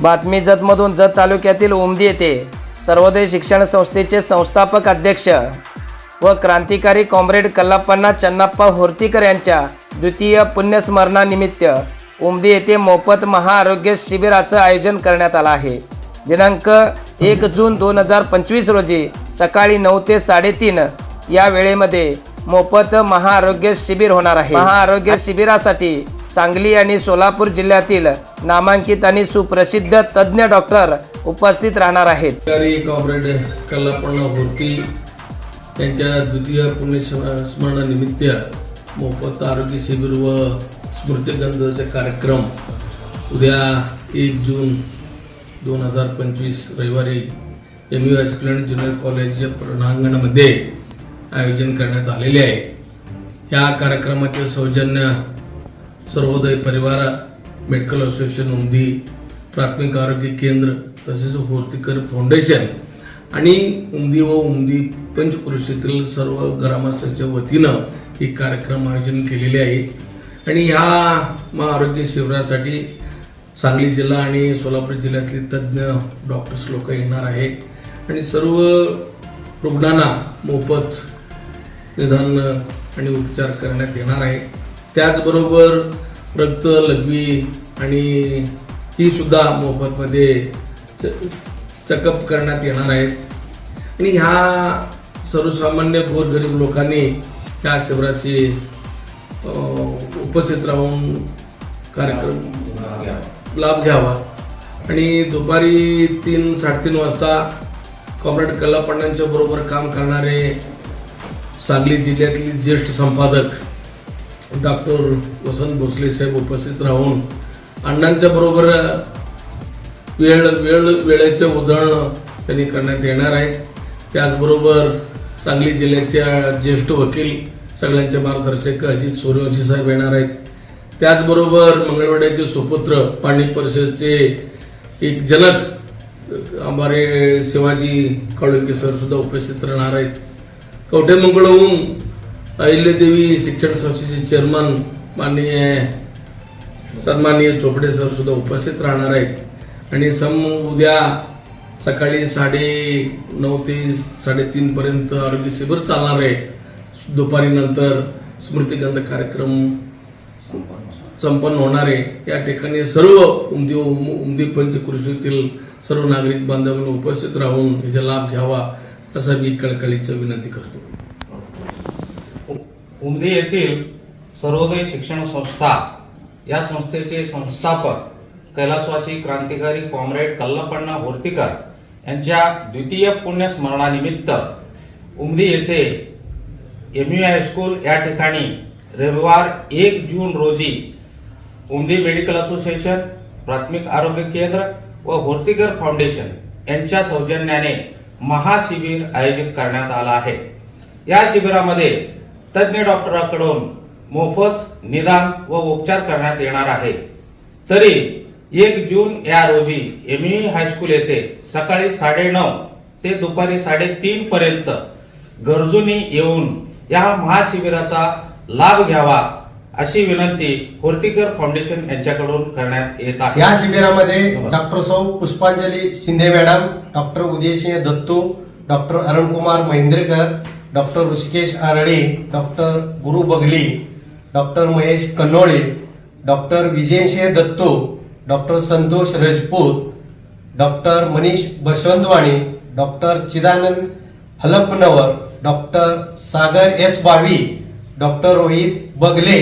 बातमी जतमधून जत तालुक्यातील उमदी येथे सर्वोदय शिक्षण संस्थेचे संस्थापक अध्यक्ष व क्रांतिकारी कॉम्रेड कल्लाप्पण्णा चन्नाप्पा होर्तीकर यांच्या द्वितीय पुण्यस्मरणानिमित्त उमदी येथे मोफत महाआरोग्य शिबिराचं आयोजन करण्यात आलं आहे. दिनांक एक जून दोन हजार पंचवीस रोजी सकाळी नऊ ते साडेतीन या वेळेमध्ये मोफत महाआरोग्य शिबिर होणार आहे. महाआरोग्य शिबिरासाठी सांगली आणि सोलापूर जिल्ह्यातील नामांकित आणि सुप्रसिद्ध तज्ज्ञ डॉक्टर उपस्थित राहणार आहेत. अधिकारी कॉम्रेड कल्लापण्णा होर्ती त्यांच्या द्वितीय पुण्यस्मरणानिमित्त मोफत आरोग्य शिबिर व स्मृतिगंधाचा कार्यक्रम उद्या एक जून दोन हजार पंचवीस रविवारी एम यू हायस्कूल ज्युनियर कॉलेजच्या प्रणांगणामध्ये आयोजन करण्यात आलेले आहे. या कार्यक्रमाचे सौजन्य सर्वोदय परिवार मेडिकल असोसिएशन उमदी प्राथमिक आरोग्य केंद्र तसेच होर्तीकर फाउंडेशन आणि उमदी व उमदी पंचक्रोशीतील सर्व ग्रामस्थांच्या वतीनं हे कार्यक्रम आयोजन केलेले आहे. आणि ह्या महाआरोग्य शिबिरासाठी सांगली जिल्हा आणि सोलापूर जिल्ह्यातले तज्ज्ञ डॉक्टर्स लोक येणार आहेत. आणि सर्व रुग्णांना मोफत निदान आणि उपचार करण्यात येणार आहे. त्याचबरोबर रक्त लघवी आणि ती सुद्धा मोफतमध्ये चेकअप करण्यात येणार आहेत आणि ह्या सर्वसामान्य गोरगरीब लोकांनी त्या शिबिराची उपस्थित राहून कार्यक्रम लाभ घ्यावा. आणि दुपारी तीन साडेतीन वाजता कॉम्रेड कल्लापण्णांच्या बरोबर काम करणारे सांगली जिल्ह्यातील ज्येष्ठ संपादक डॉक्टर वसंत भोसले साहेब उपस्थित राहून अण्णांच्या बरोबर वेळ वेळ वेळेचे उदाहरण त्यांनी करण्यात येणार आहेत. त्याचबरोबर सांगली जिल्ह्याच्या ज्येष्ठ वकील सगळ्यांचे मार्गदर्शक अजित सूर्यवंशी साहेब येणार आहेत. त्याचबरोबर मंगळवाड्याचे सुपुत्र पाणी परिषदचे एक जनक आंबारे शिवाजी काळुंके सर सुद्धा उपस्थित राहणार आहेत. कवठे मंगळहून अहिल्यादेवी शिक्षण संस्थेचे चेअरमन माननीय सन्माननीय चोपडे सर सुद्धा उपस्थित राहणार आहेत. आणि सम उद्या सकाळी साडे नऊ ते साडेतीन पर्यंत आरोग्य शिबिर चालणार आहे. दुपारी नंतर स्मृतिगंध कार्यक्रम संपन्न होणार आहे. या ठिकाणी सर्व उमदी उमदी पंचकृषीतील सर्व नागरिक बांधवांना उपस्थित राहून याचा लाभ घ्यावा असं मी कळकळीची विनंती करतो. उमदी येथील सर्वोदय शिक्षण संस्था या संस्थेचे संस्थापक कैलासवासी क्रांतिकारी कॉम्रेड कल्लपण्णा होर्तीकर यांच्या द्वितीय पुण्यस्मरणानिमित्त उमदी येथे एम यू हायस्कूल या ठिकाणी रविवार एक जून रोजी उमदी मेडिकल असोसिएशन प्राथमिक आरोग्य केंद्र व होर्तीकर फाउंडेशन यांच्या सौजन्याने महाशिबिर आयोजित करण्यात आलं आहे. या शिबिरामध्ये तज्ज्ञ डॉक्टरांकडून मोफत निदान व उपचार करण्यात येणार आहे. तरी एक जून या रोजी एम हायस्कूल येथे सकाळी साडेनऊ ते दुपारी साडेतीन पर्यंत गरजूंनी येऊन या महाशिबिराचा लाभ घ्यावा अशी विनंती होर्तीकर फाउंडेशन यांच्याकडून करण्यात येत आहे. या शिबिरामध्ये डॉक्टर सौ Pushpanjali Shinde madam doctor Udaysinh Dattu doctor Arunkumar Mahendrekar doctor Hrishikesh Arale doctor Guru Bagli doctor Mahesh Kannole doctor Vijaysinh Datto doctor Santosh Rajput doctor Manish Basavantwani doctor Chidanand Halapanavar doctor Sagar S Bavi doctor Rohit Bagle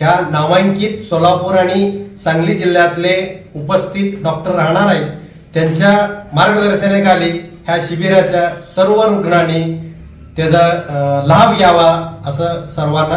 ह्या नामांकित सोलापूर आणि सांगली जिल्ह्यातले उपस्थित doctor राहणार आहेत. त्यांच्या मार्गदर्शनाखाली ह्या शिबिराच्या सर्व रुग्णांनी त्याचा लाभ घ्यावा असं सर्वांना